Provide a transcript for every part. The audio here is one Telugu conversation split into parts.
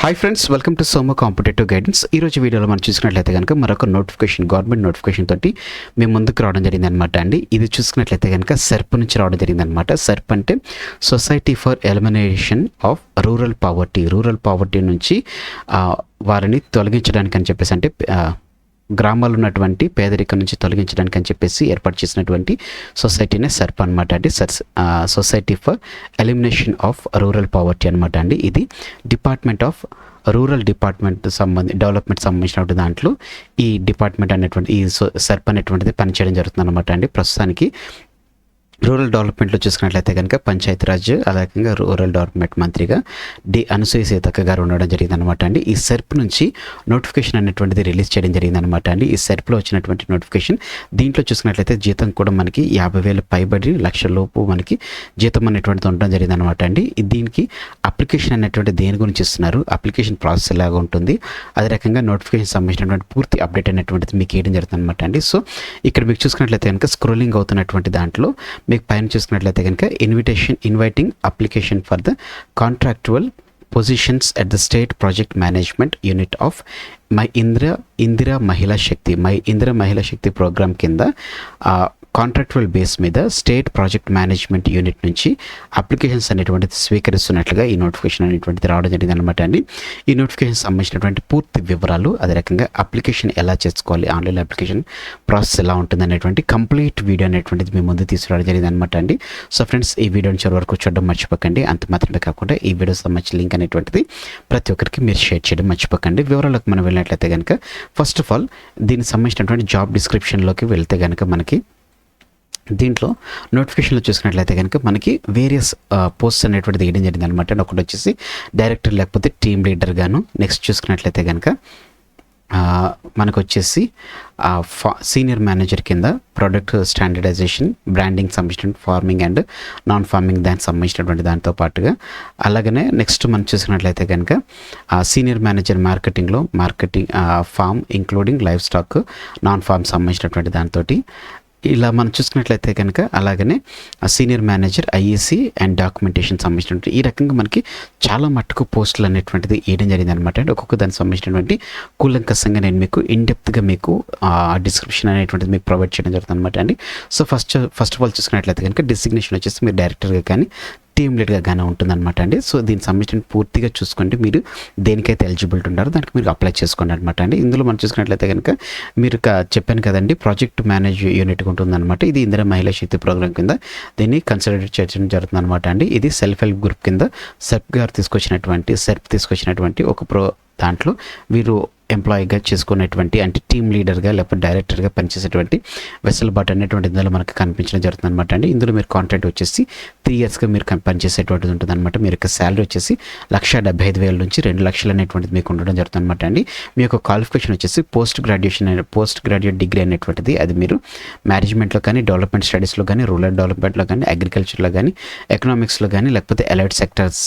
హాయ్ ఫ్రెండ్స్ వెల్కమ్ టు సోమో కాంపిటేటివ్ గైడెన్స్ ఈ రోజు వీడియోలో మనం చూసుకున్నట్లయితే కనుక మరొక నోటిఫికేషన్ గవర్నమెంట్ నోటిఫికేషన్ తోటి మేము ముందుకు రావడం జరిగింది అనమాట అండి. ఇది చూసుకున్నట్లయితే కనుక సెర్ప్ నుంచి రావడం జరిగింది అనమాట సెర్ప్ అంటే society for elimination of rural poverty rural poverty నుంచి వారిని తొలగించడానికి అని చెప్పేసి అంటే గ్రామాలు ఉన్నటువంటి పేదరికం నుంచి తొలగించడానికి అని చెప్పేసి ఏర్పాటు చేసినటువంటి సొసైటీనే సర్ప్ అనమాట అండి. SERP society for elimination of rural poverty అనమాట అండి ఇది. డిపార్ట్మెంట్ ఆఫ్ రూరల్ డిపార్ట్మెంట్ సంబంధి డెవలప్మెంట్ సంబంధించినటువంటి దాంట్లో ఈ డిపార్ట్మెంట్ అనేటువంటి ఈ సర్ప్ అనేటువంటిది పనిచేయడం జరుగుతుంది అనమాట అండి. ప్రస్తుతానికి రూరల్ డెవలప్మెంట్లో చూసుకున్నట్లయితే కనుక పంచాయతీరాజ్ అలాగే రూరల్ డెవలప్మెంట్ మంత్రిగా డి. అనసూయ సీతక్క గారు ఉండడం జరిగింది అనమాట అండి. ఈ సెర్ప్ నుంచి నోటిఫికేషన్ అనేటువంటిది రిలీజ్ చేయడం జరిగింది అనమాట అండి. ఈ సెర్ప్లో వచ్చినటువంటి నోటిఫికేషన్ దీంట్లో చూసుకున్నట్లయితే జీతం కూడా మనకి యాభై వేలు పైబడి లక్ష లోపు మనకి జీతం అనేటువంటిది ఉండడం జరిగింది అనమాట అండి దీనికి అప్లికేషన్ అనేటువంటి దేని గురించి ఇస్తున్నారు? అప్లికేషన్ ప్రాసెస్ ఎలాగా ఉంటుంది? అదే రకంగా నోటిఫికేషన్ సంబంధించినటువంటి పూర్తి అప్డేట్ అనేటువంటిది మీకు వేయడం జరుగుతుంది అనమాట అండి. సో ఇక్కడ మీకు చూసుకున్నట్లయితే కనుక స్క్రోలింగ్ అవుతున్నటువంటి దాంట్లో మీకు పైన చూసుకున్నట్లయితే కనుక invitation inviting application for the contractual positions at the state project management unit of my Indira Indira Mahila Shakti my Indira Mahila Shakti programme కింద కాంట్రాక్చువల్ బేస్ మీద స్టేట్ ప్రాజెక్ట్ మేనేజ్మెంట్ యూనిట్ నుంచి అప్లికేషన్స్ అనేటువంటిది స్వీకరిస్తున్నట్లుగా ఈ నోటిఫికేషన్ అనేటువంటిది రావడం జరిగింది అనమాట అండి. ఈ నోటిఫికేషన్ సంబంధించినటువంటి పూర్తి వివరాలు అదే రకంగా అప్లికేషన్ ఎలా చేసుకోవాలి ఆన్లైన్ అప్లికేషన్ ప్రాసెస్ ఎలా ఉంటుంది అనేటువంటి కంప్లీట్ వీడియో అనేటువంటిది మీ ముందు తీసుకురావడం జరిగింది అనమాట అండి. సో ఫ్రెండ్స్ ఈ వీడియోని చివరి వరకు చూడడం మర్చిపోకండి. అంత మాత్రమే కాకుండా ఈ వీడియో సంబంధించిన లింక్ అనేటువంటిది ప్రతి ఒక్కరికి మీరు షేర్ చేయడం మర్చిపోకండి. వివరాలకు మనం వెళ్ళినట్లయితే కనుక ఫస్ట్ ఆఫ్ ఆల్ దీనికి సంబంధించినటువంటి జాబ్ డిస్క్రిప్షన్లోకి వెళ్తే కనుక మనకి దీంట్లో నోటిఫికేషన్లో చూసుకున్నట్లయితే కనుక మనకి వేరియస్ పోస్ట్ అనేటువంటిది వేయడం జరిగింది అనమాట ఒకటి వచ్చేసి డైరెక్టర్ లేకపోతే టీమ్ లీడర్ గాను నెక్స్ట్ చూసుకున్నట్లయితే కనుక మనకు వచ్చేసి ఫా సీనియర్ మేనేజర్ కింద ప్రొడక్ట్ స్టాండర్డైజేషన్ బ్రాండింగ్ సంబంధించిన ఫార్మింగ్ అండ్ నాన్ ఫార్మింగ్ దానికి సంబంధించినటువంటి దాంతో పాటుగా అలాగనే నెక్స్ట్ మనం చూసుకున్నట్లయితే కనుక senior manager మార్కెటింగ్లో marketing farm including life stock non farm సంబంధించినటువంటి దాంతో ఇలా మనం చూసుకున్నట్లయితే కనుక అలాగనే senior manager IAC and documentation సంబంధించినటువంటి ఈ రకంగా మనకి చాలా మట్టుకు పోస్టులు అనేటువంటిది వేయడం జరిగింది అనమాట అండ్ ఒక్కొక్క దానికి సంబంధించినటువంటి కూలంకసంగా నేను మీకు ఇన్డెప్త్గా మీకు డిస్క్రిప్షన్ అనేటువంటిది మీకు ప్రొవైడ్ చేయడం జరుగుతుంది అనమాట అండి. So first first of all చూసుకున్నట్లయితే కనుక డిసిగ్నేషన్ వచ్చేసి మీరు డైరెక్టర్గా కానీ టీమ్ కానీ ఉంటుందన్నమాట అండి. సో దీని సంబంధించిన పూర్తిగా చూసుకోండి మీరు దేనికైతే ఎలిజిబిలిటీ ఉంటారో దానికి మీరు అప్లై చేసుకోండి అనమాట అండి. ఇందులో మనం చూసుకున్నట్లయితే కనుక మీరు చెప్పాను కదండి ప్రాజెక్ట్ మేనేజ్ యూనిట్ ఉంటుందన్నమాట. ఇది ఇందిరా మహిళా శక్తి ప్రోగ్రామ్ కింద దీన్ని కన్సిడర్ చేయడం జరుగుతుంది అనమాట అండి. ఇది సెల్ఫ్ హెల్ప్ గ్రూప్ కింద సెర్ప్ గారు తీసుకొచ్చినటువంటి సెర్ప్ తీసుకొచ్చినటువంటి ఒక ప్రో దాంట్లో వీరు ఎంప్లాయీగా చేసుకునేటువంటి అంటే టీమ్ లీడర్గా లేకపోతే డైరెక్టర్గా పనిచేసేటువంటి వెసలుబాటు అనేటువంటి ఇందులో మనకు కనిపించడం జరుగుతుంది అనమాట అండి. ఇందులో మీరు కాంట్రాక్ట్ వచ్చేసి త్రీ ఇయర్స్గా మీరు పనిచేసేటువంటిది ఉంటుంది అనమాట మీరు యొక్క శాలరీ వచ్చేసి లక్ష డెబ్బై ఐదు వేల నుంచి రెండు లక్షలు అనేటువంటిది మీకు ఉండడం జరుగుతుంది అనమాట అండి. మీ యొక్క క్వాలిఫికేషన్ వచ్చేసి post graduation post graduate degree అనేటువంటిది అది మీరు మేనేజ్మెంట్లో కానీ డెవలప్మెంట్ స్టడీస్లో కానీ రూరల్ డెవలప్మెంట్లో కానీ అగ్రికల్చర్లో కానీ ఎకనామిక్స్లో కానీ లేకపోతే అలైడ్ సెక్టర్స్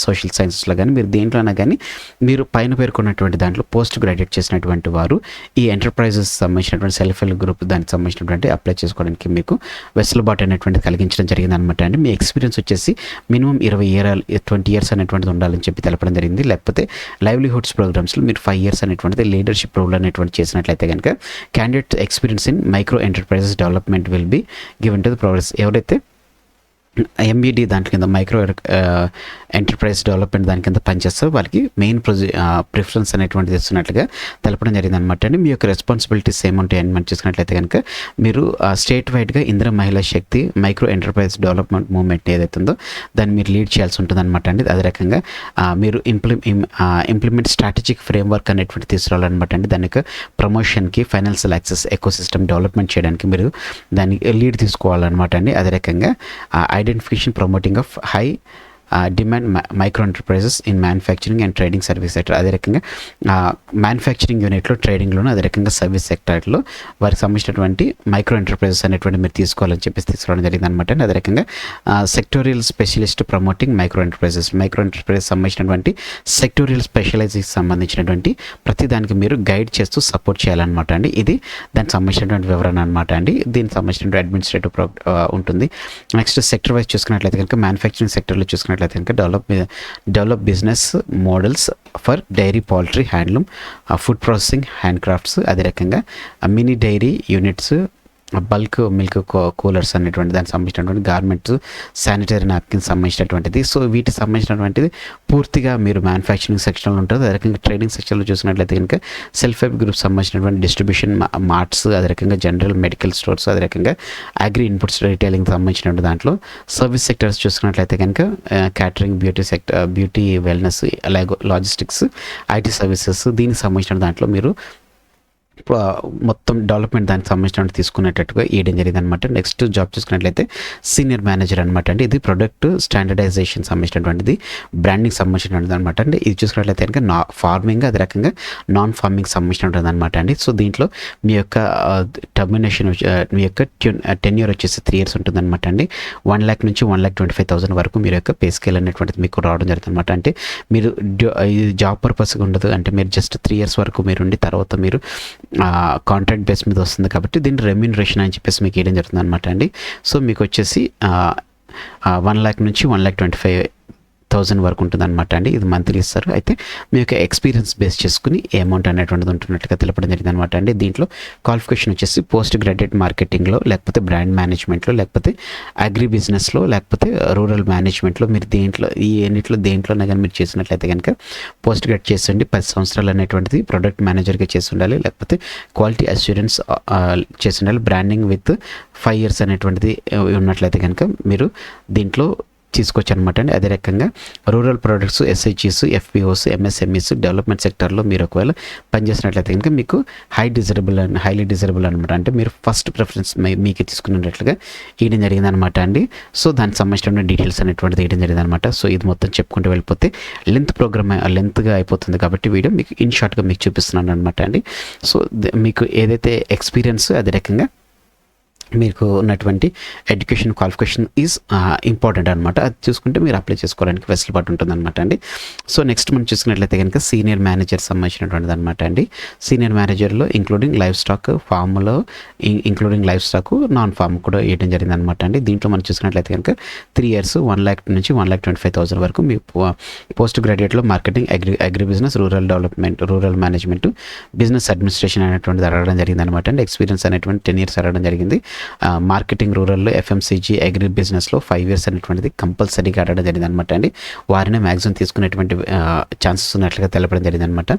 సోషల్ సైన్సెస్లో కానీ మీరు దేంట్లోనే కానీ మీరు పైన పేర్కొన్నటువంటి దాంట్లో పోస్ట్ గ్రాడ్యుయేట్ చేసినటువంటి వారు ఈ ఎంటర్ప్రైజెస్ సంబంధించినటువంటి సెల్ఫ్ హెల్ప్ గ్రూప్ దానికి సంబంధించినటువంటి అప్లై చేసుకోవడానికి మీకు వెసులుబాటు అనేటువంటి కలిగించడం జరిగింది అనమాట అండి. మీ ఎక్స్పీరియన్స్ వచ్చేసి మినిమం ఇరవై ఇయర్ ట్వంటీ ఇయర్స్ అనేటువంటిది ఉండాలని చెప్పి తెలపడం జరిగింది. లేకపోతే లైవ్లీహుడ్స్ ప్రోగ్రామ్స్లో మీరు ఫైవ్ ఇయర్స్ అనేటువంటిది లీడర్షిప్ రోల్ అనేటువంటి చేసినట్లయితే కనుక candidate experience in micro enterprises development will be given to the progress ఎవరైతే ఎంబీడీ దాని కింద మైక్రో ఎంటర్ప్రైజ్ డెవలప్మెంట్ దాని కింద పనిచేస్తారు. వాళ్ళకి మెయిన్ ప్రొజి ప్రిఫరెన్స్ అనేటువంటిది ఇస్తున్నట్లుగా తెలపడం జరిగింది అనమాట అండి. మీ యొక్క రెస్పాన్సిబిలిటీస్ ఏముంటాయని మనం చూసుకున్నట్లయితే కనుక మీరు స్టేట్ వైడ్గా Indra Mahila Shakti micro enterprise development movement ఏదైతే ఉందో దాన్ని మీరు లీడ్ చేయాల్సి ఉంటుంది అనమాట అండి. అదే రకంగా మీరు ఇంప్లి ఇంప్లిమెంట్ స్ట్రాటజిక్ ఫ్రేమ్వర్క్ అనేటువంటి తీసుకురావాలన్నమాట అండి. దాని యొక్క ప్రమోషన్కి financial access eco system development చేయడానికి మీరు దాన్ని లీడ్ తీసుకోవాలన్నమాట అండి. అదే రకంగా ID identification promoting of high demand micro enterprises in manufacturing and trading service sector అదే రకంగా మ్యానుఫ్యాక్చరింగ్ యూనిట్లో ట్రేడింగ్లోను అదే రకంగా సర్వీస్ సెక్టర్లో వారికి సంబంధించినటువంటి మైక్రో ఎంటర్ప్రైజెస్ అనేటువంటి మీరు తీసుకోవాలని చెప్పేసి తీసుకోవడం జరిగింది అనమాట అదే రకంగా sectorial specialist promoting micro enterprises micro enterprises సంబంధించినటువంటి సెక్టోరియల్ స్పెషలైజేషన్ సంబంధించినటువంటి ప్రతి దానికి మీరు గైడ్ చేస్తూ సపోర్ట్ చేయాలన్నమాట అండి. ఇది దానికి సంబంధించినటువంటి వివరణ అనమాట అండి. దీనికి సంబంధించినటువంటి అడ్మినిస్ట్రేటివ్ ప్రో ఉంటుంది. నెక్స్ట్ సెక్టర్ వైజ్ చూసుకున్నట్లయితే కనుక మ్యానుఫ్యాక్చరింగ్ సెక్టర్లో చూసుకున్నట్లయితే చూసుకున్నట్లయితే కనుక develop develop business models for dairy poultry handloom food processing hand crafts అదే రకంగా mini dairy units bulk milk coolers అనేటువంటి దానికి సంబంధించినటువంటి గార్మెంట్స్ శానిటరీ నాప్కిన్ సంబంధించినటువంటిది. సో వీటికి సంబంధించినటువంటిది పూర్తిగా మీరు మ్యానుఫ్యాక్చరింగ్ సెక్షన్లో ఉంటుంది అదే రకంగా ట్రేడింగ్ సెక్షన్లో చూసినట్లయితే కనుక సెల్ఫ్ హెల్ప్ గ్రూప్ సంబంధించినటువంటి డిస్ట్రిబ్యూషన్ మార్ట్స్ అదే రకంగా జనరల్ మెడికల్ స్టోర్స్ అదే రకంగా అగ్రి ఇన్పుట్స్ రిటైలింగ్ సంబంధించినటువంటి దాంట్లో సర్వీస్ సెక్టర్స్ చూసుకున్నట్లయితే కనుక catering beauty sector beauty wellness అలాగే లాజిస్టిక్స్ ఐటీ సర్వీసెస్ దీనికి సంబంధించిన దాంట్లో మీరు ఇప్పుడు మొత్తం డెవలప్మెంట్ దానికి సంబంధించిన తీసుకునేటట్టుగా ఇవ్వడం జరిగింది అనమాట నెక్స్ట్ జాబ్ చూసుకున్నట్లయితే సీనియర్ మేనేజర్ అనమాట అండి. ఇది ప్రొడక్ట్ స్టాండర్డైజేషన్ సంబంధించినటువంటిది బ్రాండింగ్ సంబంధించినటువంటిది అనమాట అండి. ఇది చూసుకున్నట్లయితే కనుక నా ఫార్మింగ్ అదే రకంగా నాన్ ఫార్మింగ్ సంబంధించినటువంటిది అనమాట అండి. సో దీంట్లో మీ యొక్క టర్మినేషన్ మీ యొక్క టెన్యూర్ వచ్చేసి త్రీ ఇయర్స్ ఉంటుంది అనమాట అండి. వన్ ల్యాక్ నుంచి one lakh twenty five thousand వరకు మీరు యొక్క పే స్కేల్ అనేటువంటిది మీకు రావడం జరుగుతుంది అనమాట అంటే మీరు జాబ్ పర్పస్గా ఉండదు. అంటే మీరు జస్ట్ త్రీ ఇయర్స్ వరకు మీరు ఉండి తర్వాత మీరు కాంట్రాక్ట్ బేస్ మీద వస్తుంది కాబట్టి దీన్ని రెమ్యూనరేషన్ అని చెప్పేసి మీకు వేయడం జరుగుతుంది అనమాట అండి. సో మీకు వచ్చేసి వన్ ల్యాక్ నుంచి one lakh twenty five thousand వరకు ఉంటుంది అనమాట అండి. ఇది మంత్లీ ఇస్తారు. అయితే మీ యొక్క ఎక్స్పీరియన్స్ బేస్ చేసుకుని ఏ అమౌంట్ అనేటువంటిది ఉంటున్నట్టుగా తెలపడం జరిగింది అనమాట అండి. దీంట్లో క్వాలిఫికేషన్ వచ్చేసి పోస్ట్ గ్రాడ్యుయేట్ మార్కెటింగ్లో లేకపోతే బ్రాండ్ మేనేజ్మెంట్లో లేకపోతే అగ్రి బిజినెస్లో లేకపోతే రూరల్ మేనేజ్మెంట్లో మీరు దేంట్లో ఈ ఎన్నిట్లో దేంట్లోనే కానీ మీరు చేసినట్లయితే కనుక పోస్ట్ గ్రాడ్యుయేట్ చేసండి. పది సంవత్సరాలు అనేటువంటిది ప్రొడక్ట్ మేనేజర్గా చేసి ఉండాలి లేకపోతే క్వాలిటీ అస్యూరెన్స్ చేసి ఉండాలి బ్రాండింగ్ విత్ ఫైవ్ ఇయర్స్ అనేటువంటిది ఉన్నట్లయితే కనుక మీరు దీంట్లో తీసుకోవచ్చు అనమాట అండి అదే రకంగా rural products SHEs FPOs MSMEs development సెక్టర్లో మీరు ఒకవేళ పనిచేసినట్లయితే కనుక మీకు high desirable and highly desirable అనమాట అంటే మీరు ఫస్ట్ ప్రిఫరెన్స్ మీకు తీసుకున్నట్లుగా ఇవ్వడం జరిగింది అనమాట అండి. సో దానికి సంబంధించిన డీటెయిల్స్ అనేటువంటిది ఇవ్వడం జరిగింది అనమాట సో ఇది మొత్తం చెప్పుకుంటూ వెళ్ళిపోతే లెంత్ ప్రోగ్రామ్ లెంత్గా అయిపోతుంది కాబట్టి వీడియో మీకు ఇన్ షార్ట్గా మీకు చూపిస్తున్నాను అనమాట అండి. సో ద- మీకు ఏదైతే ఎక్స్పీరియన్స్ అదే రకంగా మీకు ఉన్నటువంటి ఎడ్యుకేషన్ క్వాలిఫికేషన్ ఈజ్ ఇంపార్టెంట్ అనమాట అది చూసుకుంటే మీరు అప్లై చేసుకోవడానికి వెసులుబాటు ఉంటుంది అనమాట అండి. సో నెక్స్ట్ మనం చూసుకున్నట్లయితే కనుక సీనియర్ మేనేజర్ సంబంధించినటువంటిది అనమాట అండి. సీనియర్ మేనేజర్లో ఇంక్లూడింగ్ లైఫ్ స్టాక్ ఫామ్లో including life stock non farm కూడా వేయడం జరిగింది అనమాట అండి. దీంట్లో మనం చూసుకున్నట్లయితే కనుక త్రీ ఇయర్స్ వన్ ల్యాక్ నుంచి one lakh twenty five thousand వరకు మీ post గ్రాడ్యుయేట్లో marketing agri agri business rural development rural management business administration అనేటువంటిది అడగడం జరిగింది అనమాట అండి. ఎక్స్పీరియన్స్ అనేటువంటి టెన్ ఇయర్స్ అడగడం జరిగింది. మార్కెటింగ్ రూరల్లో ఎఫ్ఎంసీజీ అగ్రి బిజినెస్లో ఫైవ్ ఇయర్స్ అనేటువంటిది కంపల్సరీగా అడగడం జరిగింది అనమాట అండి. వారిని మ్యాక్సిమం తీసుకునేటువంటి ఛాన్సెస్ ఉన్నట్లుగా తెలపడం జరిగింది అనమాట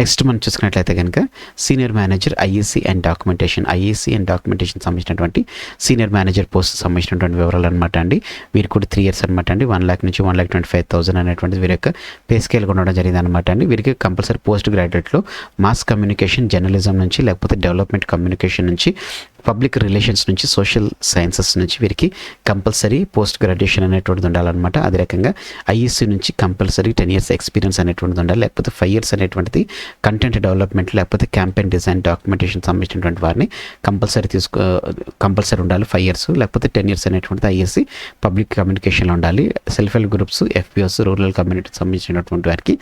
నెక్స్ట్ మనం చూసుకున్నట్లయితే కనుక senior manager IEC and documentation. IEC and documentation సంబంధించినటువంటి సీనియర్ మేనేజర్ పోస్ట్ సంబంధించినటువంటి వివరాలు అనమాట అండి. వీరు కూడా త్రీ ఇయర్స్ అనమాట అండి. వన్ ల్యాక్ నుంచి one lakh twenty five thousand అనేటువంటి వీరి యొక్క పే స్కేల్ ఉండడం జరిగింది అనమాట అండి. వీరికి కంపల్సరీ పోస్ట్ గ్రాడ్యుయేట్లో మాస్ కమ్యూనికేషన్ జర్నలిజం నుంచి లేకపోతే డెవలప్మెంట్ కమ్యూనికేషన్ నుంచి పబ్లిక్ రిలేషన్స్ నుంచి సోషల్ సైన్సెస్ నుంచి వీరికి కంపల్సరీ పోస్ట్ గ్రాడ్యుయేషన్ అనేటువంటిది ఉండాలన్నమాట. అదే రకంగా ఐఎస్సీ నుంచి కంపల్సరీ టెన్ ఇయర్స్ ఎక్స్పీరియన్స్ అనేటువంటిది ఉండాలి. లేకపోతే ఫైవ్ ఇయర్స్ అనేటువంటిది కంటెంట్ డెవలప్మెంట్ లేకపోతే క్యాంపెయిన్ డిజైన్ డాక్యుమెంటేషన్ సంబంధించినటువంటి వారిని కంపల్సరీ తీసుకో కంపల్సరీ ఉండాలి ఫైవ్ ఇయర్స్. లేకపోతే టెన్ ఇయర్స్ అనేటువంటిది ఐఎస్సి పబ్లిక్ కమ్యూనికేషన్లో ఉండాలి. Self help groups FBS rural కమ్యూనిటీకి సంబంధించినటువంటి వారికి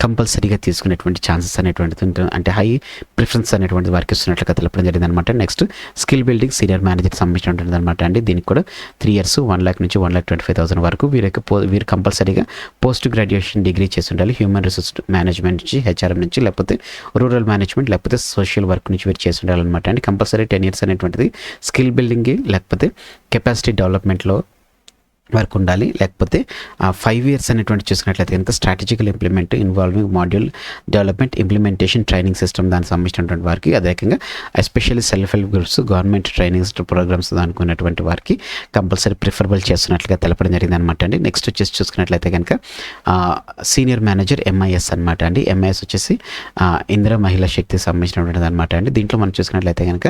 కంపల్సరీగా తీసుకునేటువంటి ఛాన్సెస్ అనేటువంటిది ఉంటుంది అంటే హై ప్రిఫరెన్స్ అనేటువంటిది వారికి ఇస్తున్నట్లుగా తెలపడం జరిగింది అనమాట next skill building senior manager సంబంధించినటువంటి అనమాట అండి. దీనికి కూడా త్రీ ఇయర్స్ వన్ ల్యాక్ నుంచి one lakh twenty five thousand వరకు వీరికి పో వీరు కంపల్సరీగా పోస్ట్ గ్రాడ్యుయేషన్ డిగ్రీ చేసి ఉండాలి. హ్యూమన్ రిసోర్స్ మేనేజ్మెంట్ నుంచి హెచ్ఆర్ఎం నుంచి లేకపోతే రూరల్ మేనేజ్మెంట్ లేకపోతే సోషల్ వర్క్ నుంచి వీరు చేసి ఉండాలన్నమాట అండి. కంపల్సరీ టెన్ ఇయర్స్ అనేటువంటిది స్కిల్ బిల్డింగ్ లేకపోతే కెపాసిటీ డెవలప్మెంట్లో వర్క్ ఉండాలి. లేకపోతే ఫైవ్ ఇయర్స్ అనేటువంటి చూసుకున్నట్లయితే కనుక strategical implement involving module development implementation training system దానికి సంబంధించినటువంటి వారికి అదే రకంగా especially self help groups government training programmes అనుకున్నటువంటి వారికి కంపల్సరీ ప్రిఫరబుల్ చేస్తున్నట్లుగా తెలపడం జరిగింది అనమాట అండి. నెక్స్ట్ వచ్చేసి చూసుకున్నట్లయితే కనుక సీనియర్ మేనేజర్ ఎంఐఎస్ అనమాట అండి. ఎంఐఎస్ వచ్చేసి ఇందిరా మహిళా శక్తికి సంబంధించినటువంటిది అనమాట అండి. దీంట్లో మనం చూసుకున్నట్లయితే కనుక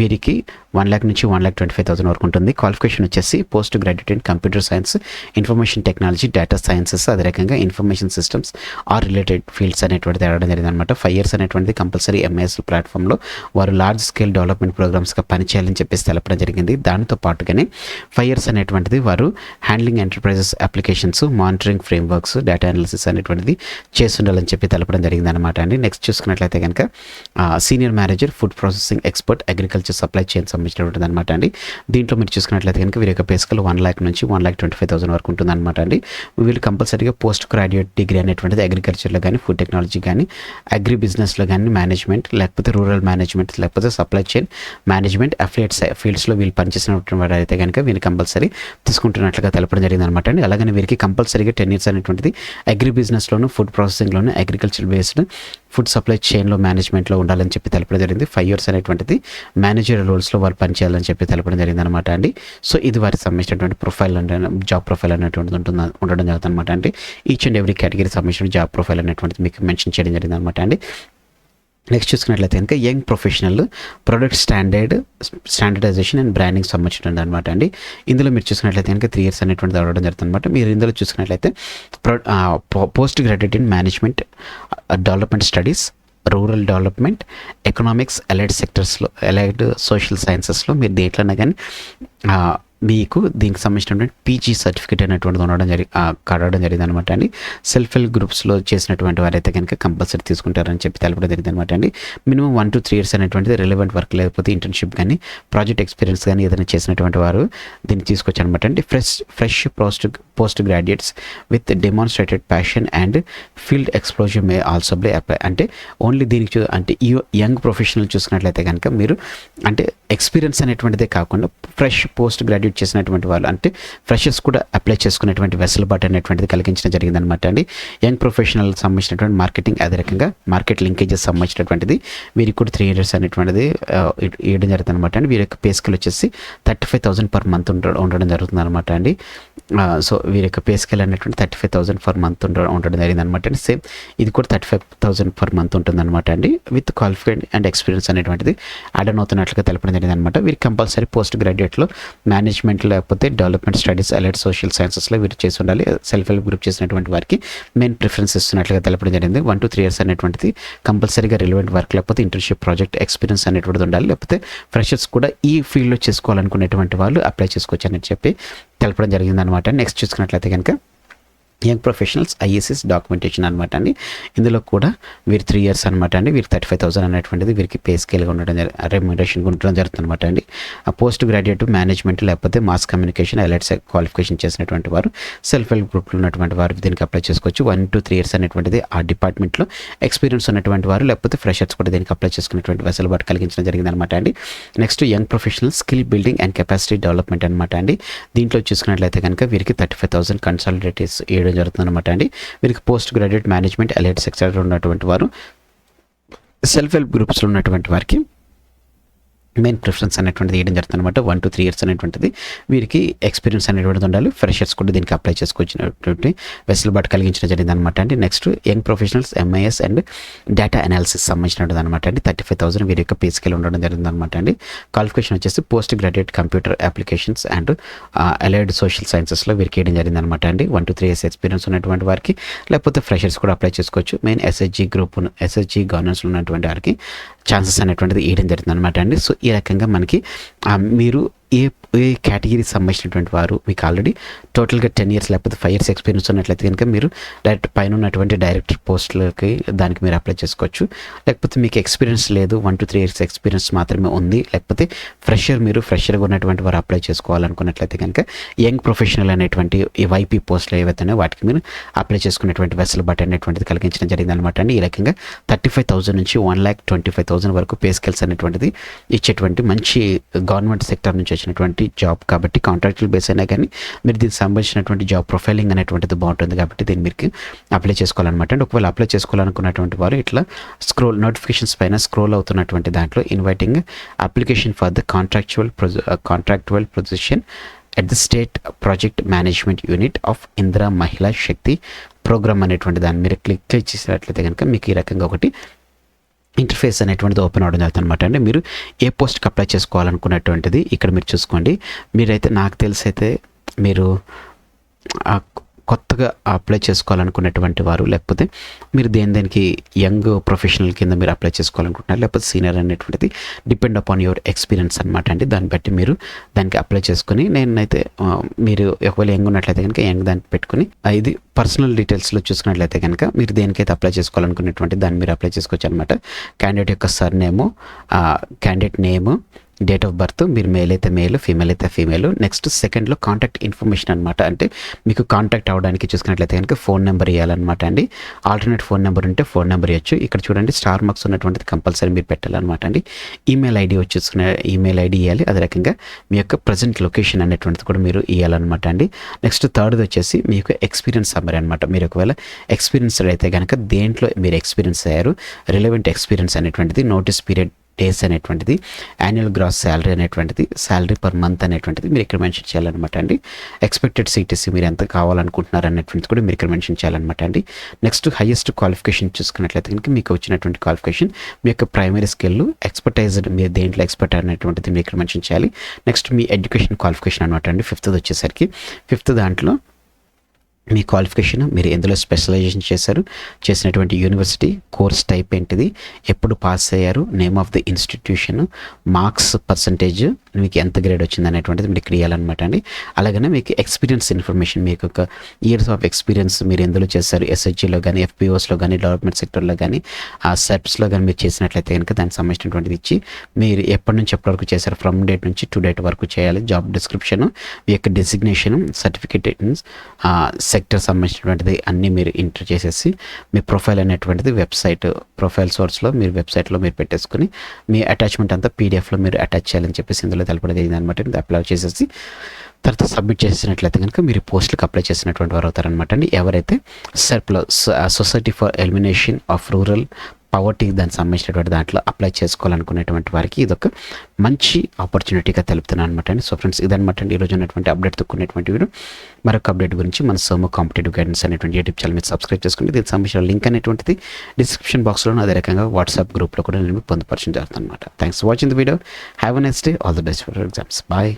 వీరికి వన్ ల్యాక్ నుంచి one lakh twenty five thousand వరకు ఉంటుంది. క్వాలిఫికేషన్ వచ్చేసి post graduate in computer science information technology data sciences అదే రకంగా information systems or related fields అనేటువంటిది అడగడం జరిగింది అనమాట ఫైవ్ ఇయర్స్ అనేటువంటిది కంపల్సరీ ఎంఎస్ ప్లాట్ఫామ్లో వారు లార్జ్ స్కేల్ డెవలప్మెంట్ ప్రోగ్రామ్స్గా పనిచేయాలని చెప్పేసి తెలపడం జరిగింది. దానితో పాటుగానే ఫైవ్ ఇయర్స్ అనేటువంటిది వారు handling enterprises applications monitoring frameworks data analysis అనేటువంటిది చేస్తుండాలని చెప్పి తెలపడం జరిగింది అనమాట అండి. నెక్స్ట్ చూసుకున్నట్లయితే కనుక senior manager food processing expert agriculture supply chain సంబంధించినటువంటిది అనమాట అండి. దీంట్లో మీరు చూసుకున్నట్లయితే కనుక వీరి యొక్క పేస్కల్ వన్ ల్యాక్ నుంచి one lakh twenty five thousand వరకు ఉంటుంది అనమాట అండి. వీళ్ళు కంపల్సరీగా పోస్ట్ గ్రాడ్యుయేట్ డిగ్రీ అనేటువంటిది అగ్రికల్చర్లో కానీ ఫుడ్ టెక్నాలజీ కానీ అగ్రి బిజినెస్లో కానీ మేనేజ్మెంట్ లేకపోతే రూరల్ మేనేజ్మెంట్ లేకపోతే సప్లై చైన్ మేనేజ్మెంట్ అఫిలియేట్స్ ఫీల్డ్స్లో వీళ్ళు పనిచేసినటువంటి వారు అయితే కనుక వీళ్ళు కంపల్సరీ తీసుకుంటున్నట్లుగా తెలపడం జరిగింది అనమాట అండి. అలాగని వీరికి కంపల్సరీగా టెన్ ఇయర్స్ అనేటువంటిది అగ్రి బిజినెస్లోను ఫుడ్ ప్రాసెసింగ్లోను అగ్రికల్చర్ బేస్డ్ ఫుడ్ సప్లై చైన్లో మేనేజ్మెంట్లో ఉండాలని చెప్పి తెలపడం జరిగింది. ఫైవ్ ఇయర్స్ అనేటువంటిది మేనేజర్ రోల్స్లో వారు పనిచేయాలని చెప్పి తెలపడం జరిగింది అనమాట అండి. సో ఇది వారికి సంబంధించినటువంటి ప్రొఫైల్ అంటే జాబ్ ప్రొఫైల్ అనేటువంటిది ఉంటుంది ఉండడం జరుగుతుంది అనమాట అంటే ఈచ్ అండ్ ఎవ్రీ కేటగిరీ సంబంధించిన జాబ్ ప్రొఫైల్ అనేటువంటిది మీకు మెన్షన్ చేయడం జరిగింది అనమాట అండి. నెక్స్ట్ చూసుకున్నట్లయితే కనుక young professional product standard standardisation and branding సంబంధించినది అనమాట అండి. ఇందులో మీరు చూసుకున్నట్లయితే కనుక త్రీ ఇయర్స్ అనేటువంటిది అవ్వడం జరుగుతుంది అనమాట మీరు ఇందులో చూసుకున్నట్లయితే post graduate in management development studies rural development economics allied సెక్టర్స్లో allied social సైన్సెస్లో మీరు దేంట్లోనే కానీ మీకు దీనికి సంబంధించినటువంటి పీజీ సర్టిఫికేట్ అనేటువంటిది ఉండడం జరిగి ఆ, కడవడం జరిగింది అనమాట అండి. సెల్ఫ్ హెల్ప్ గ్రూప్స్లో చేసినటువంటి వారైతే కనుక కంపల్సరీ తీసుకుంటారని చెప్పి తెలపడం జరిగింది అనమాట అండి. Minimum one two three years అనేటువంటిది రిలవెంట్ వర్క్ లేకపోతే ఇంటర్న్షిప్ కానీ ప్రాజెక్ట్ ఎక్స్పీరియన్స్ కానీ ఏదైనా చేసినటువంటి వారు దీన్ని తీసుకొచ్చారు అనమాట అండి. Fresh fresh post post graduates with demonstrated passion and field exposure may also be apply అంటే ఓన్లీ దీనికి చూ- అంటే ఈ యంగ్ ప్రొఫెషనల్ చూసుకున్నట్లయితే కనుక మీరు అంటే ఎక్స్పీరియన్స్ అనేటువంటిదే కాకుండా ఫ్రెష్ పోస్ట్ గ్రాడ్యుయేట్ చేసినటువంటి వాళ్ళు అంటే ఫ్రెషర్స్ కూడా అప్లై చేసుకునేటువంటి వెసులుబాటు అనేటువంటిది కలిగించడం జరిగిందనమాట అండి. యంగ్ ప్రొఫెషనల్ సంబంధించినటువంటి మార్కెటింగ్ అదే రకంగా మార్కెట్ లింకేజెస్ సంబంధించినటువంటిది వీరికి కూడా త్రీ ఇయర్స్ అనేటువంటిది ఆ, ఇవ్వడం జరుగుతుంది అనమాట అండి. వీరి యొక్క పే స్కేల్ వచ్చేసి thirty five thousand per month ఉండడం జరుగుతుంది అనమాట అండి సో వీరి యొక్క పే స్కేల్ అనేటువంటి thirty five thousand per month ఉండ ఉండడం జరిగింది అనమాట అండి. సేమ్ ఇది కూడా thirty five thousand per month ఉంటుంది అనమాట అండి. విత్ క్వాలిఫైడ్ అండ్ ఎక్స్పీరియన్స్ అనేటువంటిది యాడ్ అవుతున్నట్లుగా తెలపడం అనేది అనమాట వీరికి కంపల్సరీ పోస్ట్ గ్రాడ్యుయేట్లో మేనేజ్మెంట్ లేకపోతే డెవలప్మెంట్ స్టడీస్ అలైడ్ సోషల్ సైన్సెస్లో వీరు చేసి ఉండాలి. సెల్ఫ్ హెల్ప్ గ్రూప్ చేసినటువంటి వారికి మెయిన్ ప్రిఫరెన్స్ ఇస్తున్నట్లుగా తెలపడం జరిగింది. వన్ టు త్రీ ఇయర్స్ అనేటువంటిది కంపల్సరీగా రిలవెంట్ వర్క్ లేకపోతే ఇంటర్న్షిప్ ప్రాజెక్ట్ ఎక్స్పీరియన్స్ అనేటువంటిది ఉండాలి. లేకపోతే ఫ్రెషర్స్ కూడా ఈ ఫీల్డ్లో చేసుకోవాలనుకునేటువంటి వాళ్ళు అప్లై చేసుకోవచ్చు అని చెప్పి తెలపడం జరిగింది అనమాట నెక్స్ట్ చూసుకున్నట్లయితే కనుక యంగ్ ప్రొఫెషనల్స్ ఐఎస్ఎస్ డాక్యుమెంటేషన్ అనమాట అండి. ఇందులో కూడా వీరు త్రీ ఇయర్స్ అనమాట అండి. వీరు థర్టీ ఫైవ్ థౌసండ్ అనేటువంటిది వీరికి పే స్కేల్గా ఉండడం రెమ్యునరేషన్ ఉండడం జరుగుతుంది అనమాట అండి. పోస్ట్ గ్రాడ్యుయేట్ మేనేజ్మెంట్ లేకపోతే మాస్ కమ్యూనికేషన్ అలైట్స్ క్వాలిఫికేషన్ చేసినటువంటి వారు సెల్ఫ్ హెల్ప్ గ్రూప్లో ఉన్నటువంటి వారు దీనికి అప్లై చేసుకోవచ్చు. వన్ టు త్రీ ఇయర్స్ అనేటువంటిది ఆ డిపార్ట్మెంట్లో ఎక్స్పీరియన్స్ ఉన్నటువంటి వారు లేకపోతే ఫ్రెషర్స్ కూడా దీనికి అప్లై చేసుకునేటువంటి వెసులుబాటు కలిగించడం జరిగింది అనమాట అండి. Next young professional skill building and capacity development అనమాట అండి. దీంట్లో చూసుకున్నట్లయితే కనుక వీరికి థర్టీ ఫైవ్ థౌసండ్ కన్సల్టేటివ్స్ ఏడు జరుగుతుంది అనమాట అండి. వీరికి post graduate management allied sector ఉన్నటువంటి వారు సెల్ఫ్ హెల్ప్ గ్రూప్స్లో ఉన్నటువంటి వారికి మెయిన్ ప్రిఫరెన్స్ అనేటువంటిది వేయడం జరుగుతుంది అనమాట వన్ టు త్రీ ఇయర్స్ అనేటువంటిది. వీరికి ఎక్స్పీరియన్స్ అనేటువంటిది ఉండాలి. ఫ్రెషర్స్ కూడా దీనికి అప్లై చేసుకొచ్చినటువంటి వెసులుబాటు కలిగించడం జరిగింది అనమాట అండి next young professionals MIS and data analysis సంబంధించినది అనమాట అండి. థర్టీ ఫైవ్ థౌసండ్ వీరి యొక్క పేస్కేల్ ఉండడం జరిగింది అనమాట అండి. క్వాలిఫికేషన్ వచ్చేసి post graduate computer applications and allied social సైన్సెస్లో వీరికి వేయడం జరిగింది అనమాట అండి. One two three years experience ఉన్నటువంటి వారికి లేకపోతే ఫ్రెషర్స్ కూడా అప్లై చేసుకోవచ్చు. మెయిన్ ఎస్ఎస్జీ గ్రూప్ ఎస్ఎస్జీ గవర్నెన్స్లో ఉన్నటువంటి వారికి ఛాన్సెస్ అనేటువంటిది వేయడం జరిగింది అనమాట అండి. సో ఈ రకంగా మనకి మీరు ఏ ఏ కేటగిరీకి సంబంధించినటువంటి వారు మీకు ఆల్రెడీ టోటల్గా టెన్ ఇయర్స్ లేకపోతే ఫైవ్ ఇయర్స్ ఎక్స్పీరియన్స్ ఉన్నట్లయితే కనుక మీరు డైరెక్ట్ పైన ఉన్నటువంటి డైరెక్టర్ పోస్టులకి దానికి మీరు అప్లై చేసుకోవచ్చు. లేకపోతే మీకు ఎక్స్పీరియన్స్ లేదు one two three years experience మాత్రమే ఉంది. లేకపోతే ఫ్రెషర్ మీరు ఫ్రెషర్గా ఉన్నటువంటి వారు అప్లై చేసుకోవాలనుకున్నట్లయితే కనుక యంగ్ ప్రొఫెషనల్ అనేటువంటి ఈ వైపీ పోస్టులు ఏవైతే వాటికి మీరు అప్లై చేసుకునేటువంటి వెసులుబాటు అనేటువంటిది కలిగించడం జరిగింది అనమాట అండి. ఈ రకంగా థర్టీ ఫైవ్ థౌసండ్ నుంచి one lakh twenty five thousand వరకు పే స్కిల్స్ అనేటువంటిది ఇచ్చేటువంటి మంచి గవర్నమెంట్ సెక్టర్ నుంచి సంబంధించినటువంటి జాబ్ కాబట్టి కాంట్రాక్చువల్ బేస్ అయినా కానీ మీరు దీనికి సంబంధించినటువంటి జాబ్ ప్రొఫైలింగ్ అనేటువంటిది బాగుంటుంది కాబట్టి దీన్ని మీరు అప్లై చేసుకోవాలన్నమాట. అండ్ ఒకవేళ అప్లై చేసుకోవాలనుకున్నటువంటి వారు ఇట్లా స్క్రోల్ నోటిఫికేషన్స్ పైన స్క్రోల్ అవుతున్నటువంటి దాంట్లో inviting application for the contractual contractual position at the state project management unit of Indira Mahila Shakti programme అనేటువంటి దాన్ని మీరు క్లిక్ క్లిక్ చేసినట్లయితే కనుక మీకు ఈ రకంగా ఒకటి ఇంటర్ఫేస్ అనేటువంటిది ఓపెన్ అవడం జరుగుతుంది అనమాట అంటే మీరు ఏ పోస్ట్కి అప్లై చేసుకోవాలనుకున్నటువంటిది ఇక్కడ మీరు చూసుకోండి. మీరైతే నాకు తెలిసి అయితే మీరు కొత్తగా అప్లై చేసుకోవాలనుకున్నటువంటి వారు లేకపోతే మీరు దేని దేనికి యంగ్ ప్రొఫెషనల్ కింద మీరు అప్లై చేసుకోవాలనుకుంటున్నారు లేకపోతే సీనియర్ అనేటువంటిది డిపెండ్ అపాన్ యువర్ ఎక్స్పీరియన్స్ అనమాట అండి. దాన్ని బట్టి మీరు దానికి అప్లై చేసుకుని నేనైతే మీరు ఒకవేళ యంగ్ ఉన్నట్లయితే కనుక యంగ్ దాన్ని పెట్టుకుని ఇది పర్సనల్ డీటెయిల్స్లో చూసుకున్నట్లయితే కనుక మీరు దేనికైతే అప్లై చేసుకోవాలనుకున్నటువంటి దాన్ని మీరు అప్లై చేసుకోవచ్చు అనమాట క్యాండిడేట్ యొక్క surname candidate name date of birth మీరు మేల్ అయితే మేల్ ఫీమేల్ అయితే ఫీమేల్ నెక్స్ట్ సెకండ్లో కాంటాక్ట్ ఇన్ఫర్మేషన్ అనమాట అంటే మీకు కాంటాక్ట్ అవ్వడానికి చూసుకున్నట్లయితే కనుక ఫోన్ నెంబర్ ఇవ్వాలన్నమాట అండి. ఆల్టర్నేట్ ఫోన్ నెంబర్ ఉంటే ఫోన్ నెంబర్ ఇవ్వచ్చు ఇక్కడ చూడండి స్టార్ మార్క్స్ ఉన్నటువంటిది కంపల్సరీ మీరు పెట్టాలన్నమాట అండి. ఈమెయిల్ ఐడి వచ్చేసుకునే ఈమెయిల్ ఐడి ఇవ్వాలి అదే రకంగా మీ యొక్క ప్రజెంట్ లొకేషన్ అనేటువంటిది కూడా మీరు ఇవ్వాలన్నమాట అండి. నెక్స్ట్ థర్డ్ది వచ్చేసి మీ యొక్క ఎక్స్పీరియన్స్ సమ్మరీ అనమాట మీరు ఒకవేళ ఎక్స్పీరియన్స్డ్ అయితే కనుక దేంట్లో మీరు ఎక్స్పీరియన్స్ అయ్యారు రిలవెంట్ ఎక్స్పీరియన్స్ అనేటువంటిది నోటీస్ పీరియడ్ డేస్ అనేటువంటిది యాన్యువల్ గ్రాస్ శాలరీ అనేటువంటిది శాలరీ పర్ మంత్ అనేటువంటిది మీరు ఇక్కడ మెన్షన్ చేయాలన్నమాట అండి. ఎక్స్పెక్టెడ్ సిటీసీ మీరు ఎంత కావాలనుకుంటున్నారు అనేటువంటిది కూడా మీరు ఇక్కడ మెన్షన్ చేయాలన్నమాట అండి. నెక్స్ట్ హైయెస్ట్ క్వాలిఫికేషన్ చూసుకున్నట్లయితే కనుక మీకు వచ్చినటువంటి క్వాలిఫికేషన్ మీ యొక్క ప్రైమరీ స్కిల్ ఎక్స్పర్టైజ్డ్ మీరు దేంట్లో ఎక్స్పర్ట్ అనేటువంటిది మీరు ఇక్కడ మెన్షన్ చేయాలి. నెక్స్ట్ మీ ఎడ్యుకేషన్ క్వాలిఫికేషన్ అనమాట అండి. ఫిఫ్త్ వచ్చేసరికి ఫిఫ్త్ దాంట్లో మీ క్వాలిఫికేషన్ మీరు ఎందులో స్పెషలైజేషన్ చేశారు? చేసినటువంటి యూనివర్సిటీ కోర్స్ టైప్ ఏంటిది? ఎప్పుడు పాస్ అయ్యారు? Name of the institution? Marks percentage? మీకు ఎంత గ్రేడ్ వచ్చింది అనేటువంటిది మీరు క్రియాలన్నమాట అండి. అలాగనే మీకు ఎక్స్పీరియన్స్ ఇన్ఫర్మేషన్ మీకు ఒక ఇయర్స్ ఆఫ్ ఎక్స్పీరియన్స్ మీరు ఎందులో చేశారు? ఎస్హెచ్జిలో కానీ ఎఫ్పిఓస్లో కానీ డెవలప్మెంట్ సెక్టర్లో కానీ ఆ సెట్స్లో కానీ మీరు చేసినట్లయితే కనుక దానికి సంబంధించినటువంటిది ఇచ్చి మీరు ఎప్పటి నుంచి ఎప్పటి వరకు చేశారు? ఫ్రమ్ డేట్ నుంచి టు డేట్ వరకు చేయాలి. జాబ్ డిస్క్రిప్షన్ మీ యొక్క డెసిగ్నేషన్ సర్టిఫికేట్ సెక్టర్ సంబంధించినటువంటిది అన్నీ మీరు ఎంటర్ చేసేసి మీ ప్రొఫైల్ అనేటువంటిది వెబ్సైట్ ప్రొఫైల్ సోర్స్లో మీరు వెబ్సైట్లో మీరు పెట్టేసుకుని మీ అటాచ్మెంట్ అంతా పీడిఎఫ్లో మీరు అటాచ్ చేయాలని చెప్పేసి ఇందులో తెలపడం జరిగింది అనమాట ఇది అప్లై చేసేసి తర్వాత సబ్మిట్ చేసినట్లయితే కనుక మీరు పోస్టులకు అప్లై చేసినటువంటి వారు అవుతారనమాట అండి. ఎవరైతే సెర్ప్లో society for elimination of rural poverty దానికి సంబంధించినటువంటి దాంట్లో అప్లై చేసుకోవాలనుకునేటువంటి వారికి ఇది ఒక మంచి ఆపర్చునిటీగా తెలుపుతున్నాను అనమాట అండి. సో ఫ్రెండ్స్ ఇదనమాట అండి. ఈరోజు ఉన్నటువంటి అప్డేట్ తొక్కునేటువంటి వీడియో. మరొక అప్డేట్ గురించి మన సోమో కాంపిటేటివ్ గైడెన్స్ అనేటువంటి యూట్యూబ్ ఛానల్ మీరు సబ్స్క్రైబ్ చేసుకోండి దీనికి సంబంధించిన లింక్ అనేటువంటిది డిస్క్రిప్షన్ బాక్స్లోనూ అదే రకంగా వాట్సాప్ గ్రూప్లో కూడా నేను పొందుపరచడం జరుగుతుంది అనమాట thanks for watching the video have a next day all the best for exams bye